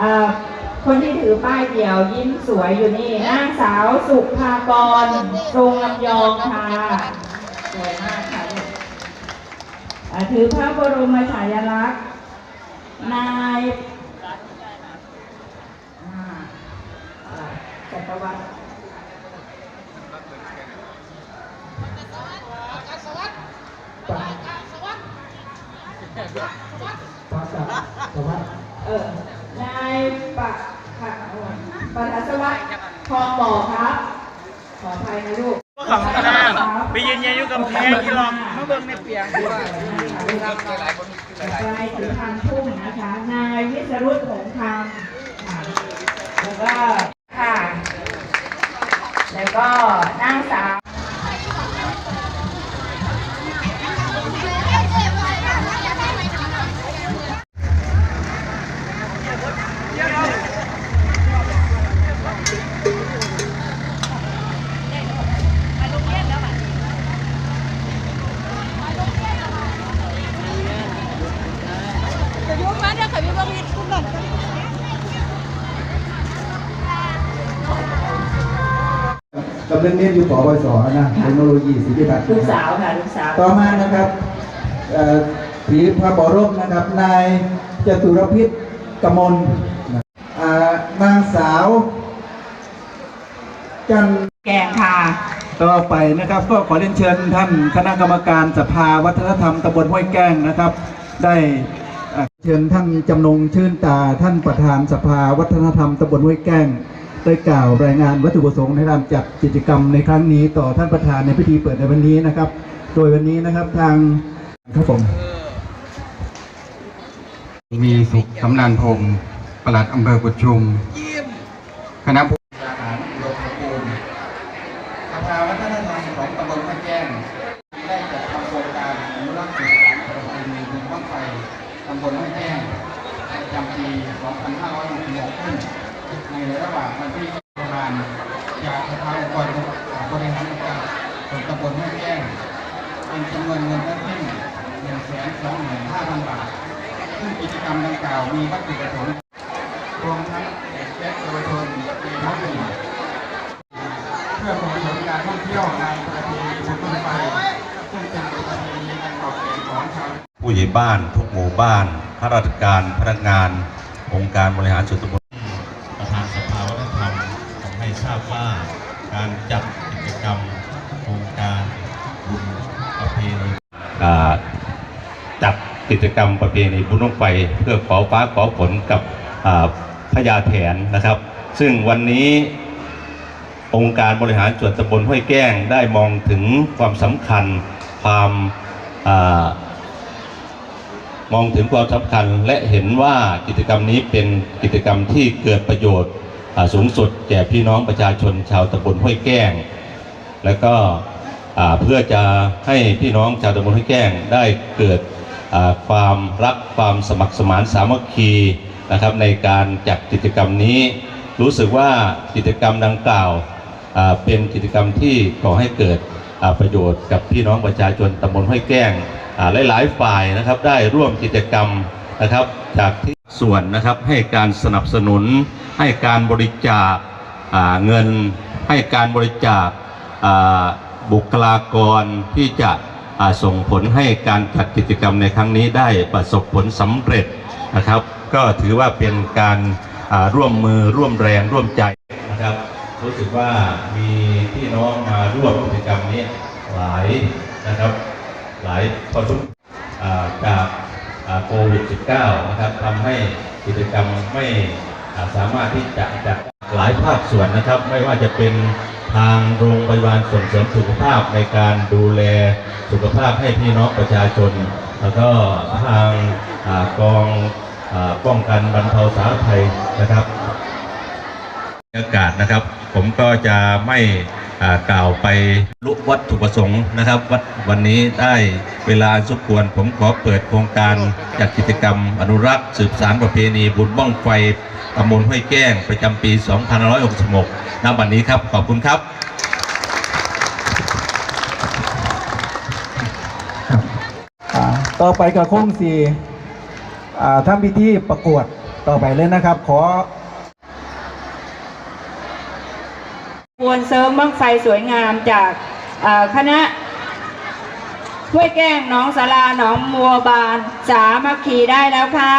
อ่าคนที่ถือป้ายเดี่ยวยิ้มสวยอยู่นี่นางสาวสุภากรตรงลำยองค่ะสวยมากค่ะลูกอ่าถือพระบรมฉายาลักษณ์นายอ่าอ่าจักรวรรดิเออ นายปะขะปะทัศวัฒน์ทองบ่อครับ ขออภัยนะลูกของตารางไปยืนยันอยู่กับแพงที่ลองมาเบิ่งในเปียงดีกว่าไปถือทางทุ่งนะคะ นายวิสรุตหงส์ธรรมค่ะแล้วก็ค่ะ แล้วก็นางสาว รียนอยู่ปวสนะเทคโนโลยีศิลปะลูกสาวค่ะลูกสาวต่อมานะครับเอ่อผีพระบรมนะครับ นายจตุรพิษกมลนะอ่านางสาว จันแกงค่ะต่อไปนะครับ ก็ขอเรียนเชิญท่านคณะกรรมการสภาวัฒนธรรมตำบลห้วยแก้งนะครับ ได้เอ่อเชิญท่านจำนงชื่นตาท่านประธานสภาวัฒนธรรมตำบลห้วยแก้ง ได้กล่าวรายงานวัตถุประสงค์ในการจัดกิจกรรมในครั้งนี้ ต่อท่านประธานในพิธีเปิดในวันนี้นะครับ โดยวันนี้นะครับทางครับผมมีสุขสำนานพงศ์ปลัดอำเภอกุดชุมคณะผู้ อาหารโลกภูมิสภาวัฒนธรรมของตำบลพระแก้งได้จัดทำโครงการอนุรักษ์สืบสานประเพณีบุญบั้งไฟตำบลพระแก้งประจำปี 2566ขึ้นในระหว่างวันที่ประมาณจากสภาองค์กรบริหารองค์การส่วนตำบลพระแก้งเป็นจำนวนเงินทั้งสิ้น125,000 บาท ซึ่ง กิจกรรมดังกล่าวมีวัตถุประสงค์รวมทั้งเด็กและเยาวชนในท้องถิ่นเพื่อส่งเสริมการท่องเที่ยวในประเพณีบุญบั้งไฟซึ่งเป็นประเพณีอันเก่าแก่ของชาวผู้ใหญ่บ้านทุกหมู่บ้านข้าราชการพนักงาน องค์การบริหารส่วนตำบลประธานสภาวัฒนธรรมทำให้ทราบว่าการจัดกิจกรรมโครงการบุญประเพณีอ่าจัด กิจกรรมประเพณีบุญลงไฟเพื่อขอฟ้าขอฝนกับพญาแถนนะครับ ซึ่งวันนี้องค์การบริหารส่วนตำบลห้วยแก้งได้มองถึงความสำคัญความอมองถึงความสำคัญและเห็นว่ากิจกรรมนี้เป็นกิจกรรมที่เกิดประโยชน์สูงสุดแก่พี่น้องประชาชนชาวตำบลห้วยแก้ง และก็เพื่อจะให้พี่น้องชาวตำบลห้วยแก้งได้เกิด ความรักความสมัครสมานสามัคคีนะครับในการจัดกิจกรรมนี้ รู้สึกว่ากิจกรรมดังกล่าวเป็นกิจกรรมที่ก่อให้เกิดประโยชน์กับพี่น้องประชาชนตำบลห้วยแก้งอ่าหลายๆฝ่ายนะครับได้ร่วมกิจกรรมนะครับจากที่ส่วนนะครับให้การสนับสนุน ให้การบริจาคเงิน ให้การบริจาคบุคลากรที่จะ ส่งผลให้การจัดกิจกรรมในครั้งนี้ได้ประสบผลสำเร็จนะครับ ก็ถือว่าเป็นการร่วมมือร่วมแรงร่วมใจนะครับรู้สึกว่ามีพี่น้องมาร่วมกิจกรรมนี้หลายนะครับ หลายพอสมอ่าจากโควิด -19 นะครับทำให้กิจกรรมไม่สามารถที่จะจัดหลายภาคส่วนนะครับ ไม่ว่าจะเป็น ทางโรงพยาบาลส่งเสริมสุขภาพในการดูแลสุขภาพให้พี่น้องประชาชน แล้วก็ทางอกองอป้องกันบรรเทาสาธารณภัยนะครับอากาศนะครับ ผมก็จะไม่กล่าวไปลุวัตถุประสงค์นะครับวัดวันนี้ได้เวลาอันสมควรผมขอเปิดโครงการจัดกิจกรรมอนุรักษ์สืบสานประเพณีบุญบ้องไฟ ตำบลห้วยแก้งประจำปี 2566ณวันนี้ครับ ขอบคุณครับอ่าต่อไปกับโค้งสี่อ่าทำพิธีประกวดต่อไปเลยนะครับ ขอขบวนเสริมบั้งไฟสวยงามจากเอ่อคณะห้วยแก้งหน้องสาราหนองมัวบาน สามัคคีได้แล้วค่ะ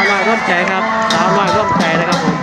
าวน้ร่วมใจครับสาวน้อยร่วมใจนะครับผม